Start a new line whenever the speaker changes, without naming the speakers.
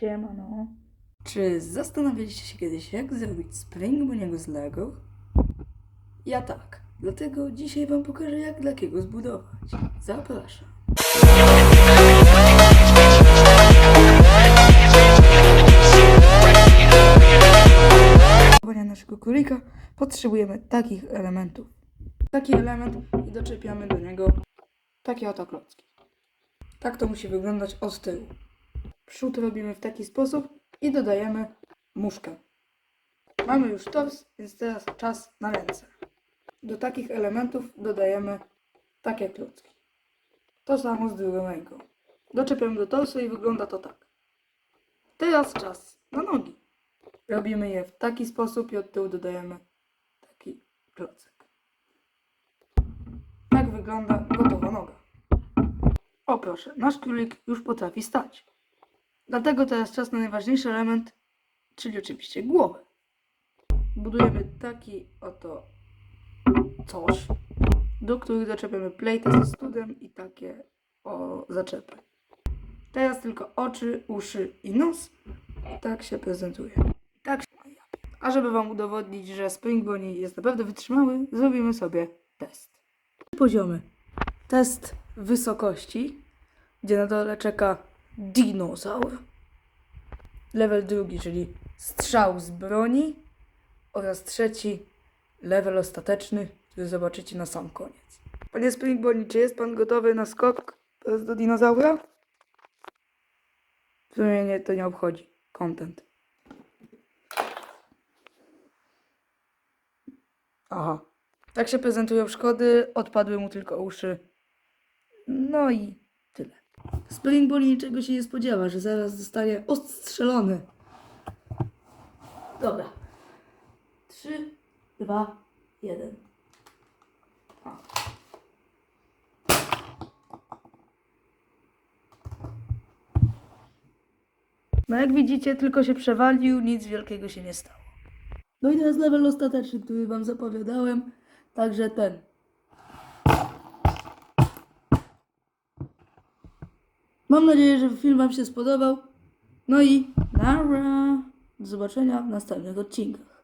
Siemano.
Czy zastanawialiście się kiedyś, jak zrobić spring buniego z Lego? Ja tak. Dlatego dzisiaj Wam pokażę, jak takiego zbudować. Zapraszam. Do naszego królika potrzebujemy takich elementów. Taki element i doczepiamy do niego takie oto klocki. Tak to musi wyglądać od tyłu. Przód robimy w taki sposób i dodajemy muszkę. Mamy już tors, więc teraz czas na ręce. Do takich elementów dodajemy takie klocki. To samo z drugą ręką. Doczepiamy do torsu i wygląda to tak. Teraz czas na nogi. Robimy je w taki sposób i od tyłu dodajemy taki klocek. Tak wygląda gotowa noga. O proszę, nasz królik już potrafi stać. Dlatego teraz czas na najważniejszy element, czyli oczywiście głowę. Budujemy taki oto coś, do których doczepiamy plejtę ze studem i takie o zaczepy. Teraz tylko oczy, uszy i nos. Tak się prezentuje. Tak się A żeby Wam udowodnić, że Spring jest naprawdę wytrzymały, zrobimy sobie test. Poziomy. Test wysokości, gdzie na dole czeka dinozaur. Level drugi, czyli strzał z broni. Oraz trzeci, level ostateczny, który zobaczycie na sam koniec. Panie Springboni, czy jest pan gotowy na skok do dinozaura? W sumie nie, to nie obchodzi. Content. Aha. Tak się prezentują szkody, odpadły mu tylko uszy. No i Spring Bully niczego się nie spodziewa, że zaraz zostanie ostrzelony. Dobra. Trzy, dwa, jeden. A. No jak widzicie, tylko się przewalił, nic wielkiego się nie stało. No i teraz level ostateczny, który wam zapowiadałem. Także ten. Mam nadzieję, że film Wam się spodobał. No i nara. Do zobaczenia w następnych odcinkach.